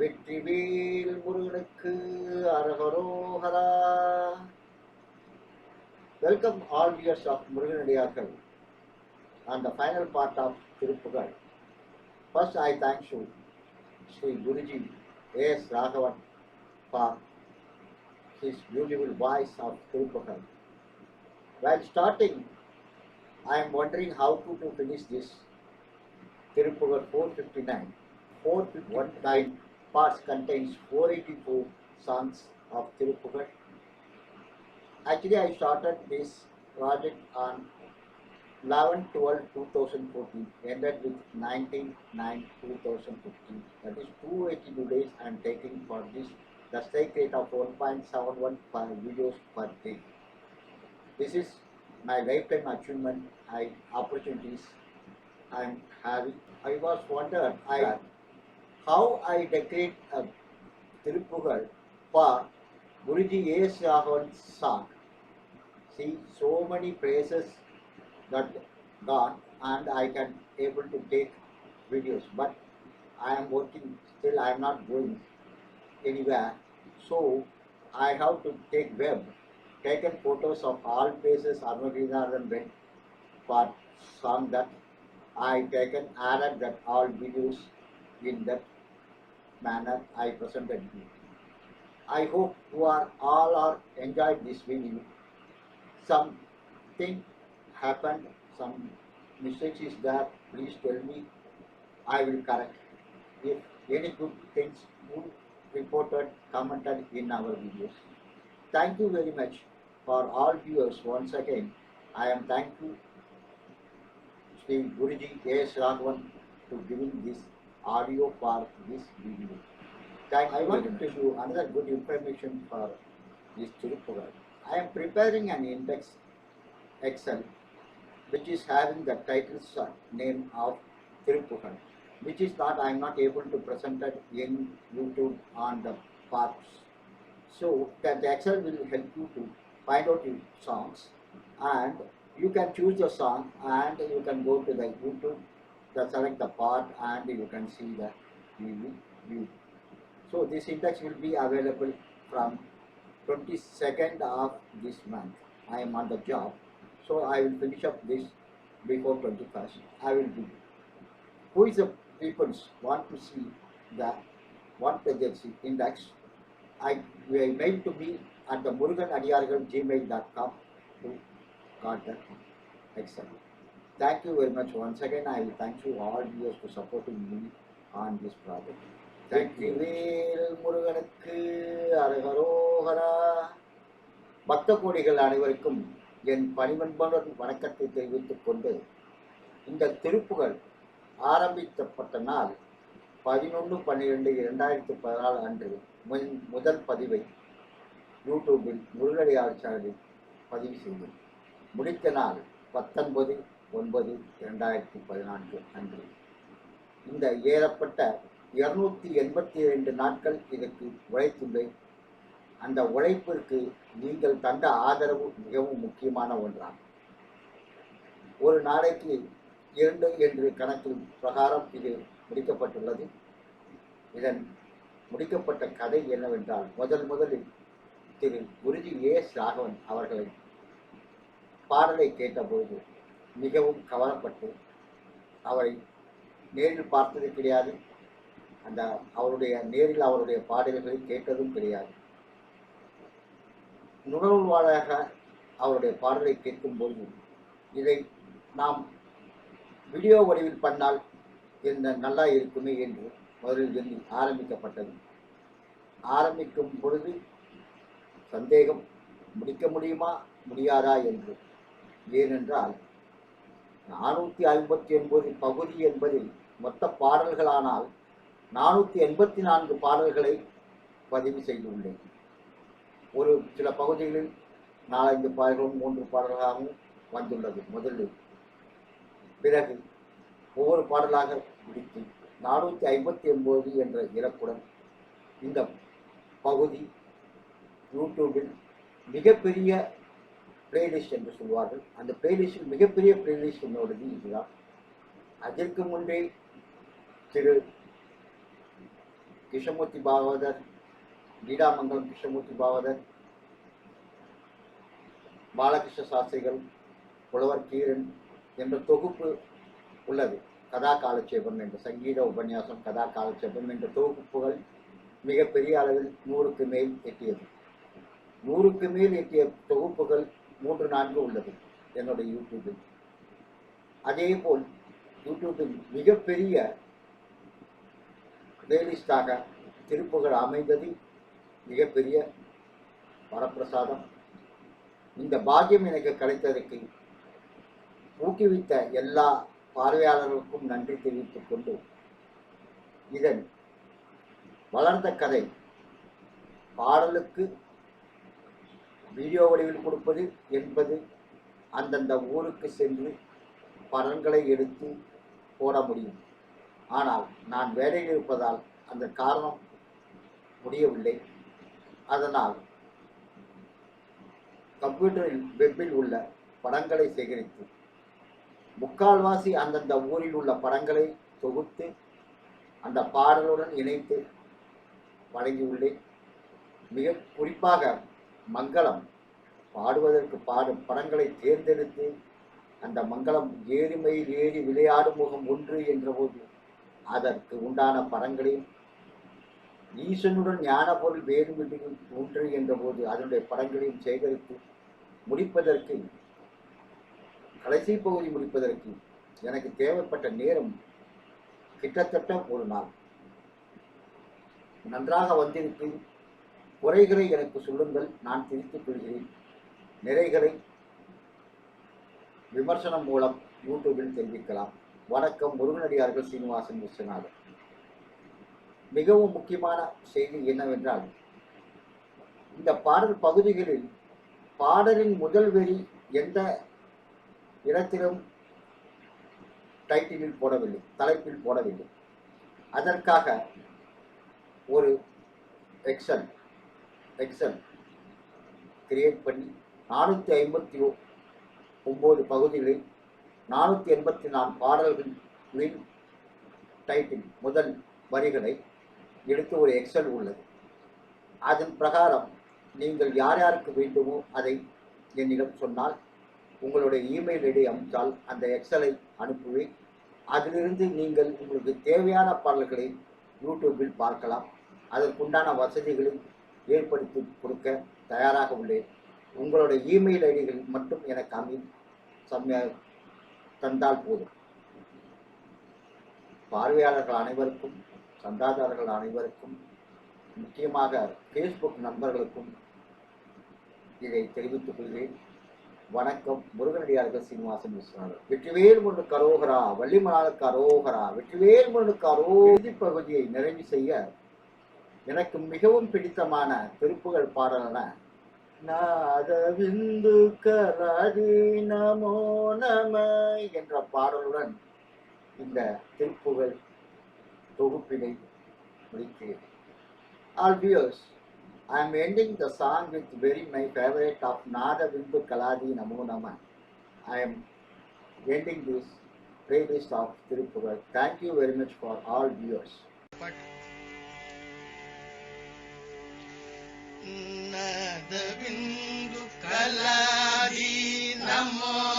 வெற்றிவேல் முருகனுக்கு அரகரோகரா welcome all viewers of முருகனடியார்கள் and the final part of Tirupugal. First, I thank you, Sri Guruji A.S. Raghavan, for his beautiful voice of Tirupugal. While starting, I am wondering how to, to finish this Tirupugal 459. 459 parts contains 484 songs of Tirupugal. Actually, I started this project on 11 12 2014 ended with 19 9 2015 that is 282 days i am taking for this the strike rate of 1.71 per videos per day. This is my lifetime achievement i opportunities i am having i was wondered i how i decorate a tirupugal for guruji a.s Raghavan's song see so many places that gone and I can able to take videos but I am working still I am not going anywhere. So I have to take web taken photos of all places Armaginathan went for song that I taken added that all videos in that manner I presented you. I hope you are all are enjoyed this video. Some Something happened, some mistakes is there, please tell me, I will correct. If any good things you reported, commented in our videos. Thank you very much for all viewers once again. I am thankful Sri Guruji A.S. Raghavan to giving this audio for this video. Thank I want to tell you another good information for this Tirupugal. I am preparing an index Excel which is having the title name of Tirupugal, which is not I am not able to present it in YouTube on the parts. So that the Excel will help you to find out your songs and you can choose the song and you can go to the YouTube, the select the part and you can see the view. view. So this index will be available from 22nd of this month. I am on the job. So I will finish up this before 21st. I will do. Who is the people want to see the one agency index? I will mail to me at the Murugan Adiyargal gmail.com to got the Excel. Thank you very much once again. I will thank you all viewers for supporting me on this project. Thank you. முருகனுக்கு அரகரோகரா பக்த கோடிகள் அனைவருக்கும் என் பணிவன்பான வணக்கத்தை தெரிவித்துக் கொண்டு இந்த திருப்புகள் ஆரம்பிக்கப்பட்ட நாள் பதினொன்று பன்னிரெண்டு இரண்டாயிரத்தி பதினாலு அன்று முன்- முதல் பதிவை யூடியூபில் முருகடியார் சேனலில் பதிவு செய்தேன் முடித்த நாள் பத்தொன்பது ஒன்பது இரண்டாயிரத்தி பதினான்கு அன்று. இந்த ஏறப்பட்ட இருநூத்தி எண்பத்தி இரண்டு நாட்கள் இதற்கு உழைத்துள்ளேன். அந்த உழைப்பிற்கு நீங்கள் தந்த ஆதரவு மிகவும் முக்கியமான ஒன்றாகும். ஒரு நாளைக்கு இரண்டு என்று கணக்கில் பிரகாரம் இது முடிக்கப்பட்டுள்ளது. இதன் முடிக்கப்பட்ட கதை என்னவென்றால் முதல் முதலில் திரு குருஜி ஏ ராகவன் அவர்களை பாடலை கேட்டபோது மிகவும் கவரப்பட்டு அவரை நேரில் பார்த்தது கிடையாது. அந்த அவருடைய நேரில் அவருடைய பாடல்களை கேட்டதும் கிடையாது. நுணர்வாளாக அவருடைய பாடலை கேட்கும்போது இதை நாம் வீடியோ வடிவில் பண்ணால் என்ன நல்லா இருக்குமே என்று முதலில் எண்ணி ஆரம்பிக்கப்பட்டது. ஆரம்பிக்கும் பொழுது சந்தேகம் முடிக்க முடியுமா? முடியாதா? என்று. ஏனென்றால் நானூற்றி ஐம்பத்தி ஒன்பது பகுதி என்பதில் மொத்த பாடல்களானால் நானூற்றி எண்பத்தி நான்கு பாடல்களை பதிவு செய்துள்ளேன். ஒரு சில பகுதிகளில் நாலஞ்சு பாடல்களும் மூன்று பாடல்களாகவும் வந்துள்ளது. முதலில் பிறகு ஒவ்வொரு பாடலாக பிடித்து நானூற்றி ஐம்பத்தி ஒன்பது என்ற இலக்குடன் இந்த பகுதி யூடியூபில் மிகப்பெரிய பிளேலிஸ்ட் என்று சொல்வார்கள். அந்த பிளேலிஸ்டில் மிகப்பெரிய பிளேலிஸ்ட் என்னோடது இதுதான். அதற்கு முன்பே திரு கிருஷ்ணமூர்த்தி பாகவதர் கீடாமங்கலம் கிருஷ்ணமூர்த்தி பாகவதர் பாலகிருஷ்ண சாஸ்திரிகள் புலவர் கீரன் என்ற தொகுப்பு உள்ளது. கதா காலட்சேபம் என்ற சங்கீத உபன்யாசம் கதா காலட்சேபம் என்ற தொகுப்புகள் மிகப்பெரிய அளவில் நூறுக்கு மேல் எட்டியது. நூறுக்கு மேல் எட்டிய தொகுப்புகள் மூன்று நான்கு உள்ளது என்னுடைய யூடியூபில் அதே போல் யூடியூபில் மிகப்பெரிய பிளேலிஸ்டாக திருப்புகள் அமைந்தது மிகப்பெரிய வரப்பிரசாதம். இந்த பாக்கியம் எனக்கு கிடைத்ததற்கு ஊக்குவித்த எல்லா பார்வையாளர்களுக்கும் நன்றி தெரிவித்துக் கொண்டு இதன் வளர்ந்த கதை பாடலுக்கு வீடியோ வடிவில் கொடுப்பது என்பது அந்தந்த ஊருக்கு சென்று படங்களை எடுத்து போட முடியும். ஆனால் நான் வேலையில் இருப்பதால் அந்த காரணம் முடியவில்லை. அதனால் கம்ப்யூட்டரில் வெப்பில் உள்ள படங்களை சேகரித்து முக்கால்வாசி அந்தந்த ஊரில் உள்ள படங்களை தொகுத்து அந்த பாடலுடன் இணைத்து வழங்கியுள்ளேன். மிக குறிப்பாக மங்களம். பாடுவதற்கு பாடும் படங்களை தேர்ந்தெடுத்து அந்த மங்களம் ஏறுமையில் ஏறி விளையாடும் முகம் ஒன்று என்றபோது அதற்கு உண்டான படங்களையும் ஈசனுடன் ஞான பொருள் வேறுமில்லையும் ஒன்று என்றபோது அதனுடைய படங்களையும் சேகரித்து முடிப்பதற்கு கடைசி பகுதி முடிப்பதற்கு எனக்கு தேவைப்பட்ட நேரம் கிட்டத்தட்ட ஒரு நாள். நன்றாக வந்திருக்கு. குறைகளை எனக்கு சொல்லுங்கள் நான் திருத்திக் கொள்கிறேன். நிறைகளை விமர்சனம் மூலம் யூடியூபில் தெரிவிக்கலாம். வணக்கம் முருகனடியார்கள் சீனிவாசன் விஸ்வநாதன். மிகவும் முக்கியமான செய்தி என்னவென்றால் இந்த பாடல் பகுதிகளில் பாடலின் முதல் வரி எந்த இடத்திலும் டைட்டிலில் போடவில்லை தலைப்பில் போடவில்லை. அதற்காக ஒரு எக்ஸல் எக்ஸல் கிரியேட் பண்ணி நானூற்றி ஐம்பத்தி ஒம்பது பகுதிகளில் நானூற்றி எண்பத்தி நாலு பாடல்களின் டைட்டில் முதல் வரிகளை எடுத்து ஒரு எக்ஸல் உள்ளது. அதன் பிரகாரம் நீங்கள் யார் யாருக்கு வேண்டுமோ அதை என்னிடம் சொன்னால் உங்களுடைய இமெயில் ஐடி அமைத்தால் அந்த எக்ஸலை அனுப்புவேன். அதிலிருந்து நீங்கள் உங்களுக்கு தேவையான பாடல்களை யூடியூபில் பார்க்கலாம். அதற்குண்டான வசதிகளை ஏற்படுத்தி கொடுக்க தயாராக உள்ளேன். உங்களுடைய இமெயில் ஐடிகள் மட்டும் எனக்கு அமி சமய தந்தால் போதும். பார்வையாளர்கள் அனைவருக்கும் சந்தாதாரர்கள் அனைவருக்கும் முக்கியமாக ஃபேஸ்புக் நண்பர்களுக்கும் இதை தெரிவித்துக் கொள்கிறேன். வணக்கம் முருகனடியார்கள் சீனிவாசன் விஸ்வநாதன் வெற்றிவேல் முன்னு கரோகரா வள்ளிமலாளுக்கு அரோகரா வெற்றிவேல் முன்னுக்கு அரோ பகுதியை நிறைவு செய்ய எனக்கு மிகவும் பிடித்தமான திருப்புகள் பாடல்னா நாதவிந்து கராதி நம என்ற பாடலுடன் இந்த திருப்புகள் தொகுப்பினை முடிக்கிறேன். ஆல்பியோஸ் I am ending the song with very my favourite of Natha Vindhu Kaladhi Namo Nama I am ending this playlist of Thiruppugazh. Thank you very much for all viewers. But बिन्दु कला नमो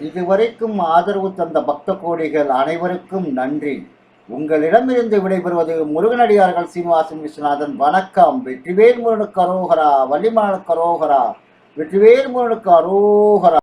இதுவரைக்கும் ஆதரவு தந்த பக்த கோடிகள் அனைவருக்கும் நன்றி. உங்களிடமிருந்து விடைபெறுவது முருகனடியார்கள் சீனிவாசன் விஸ்வநாதன். வணக்கம். வெற்றிவேல் முருகனுக்கு அரோகரா. வள்ளிமலனுக்கு அரோகரா. வெற்றிவேல் முருகனுக்கு அரோகரா.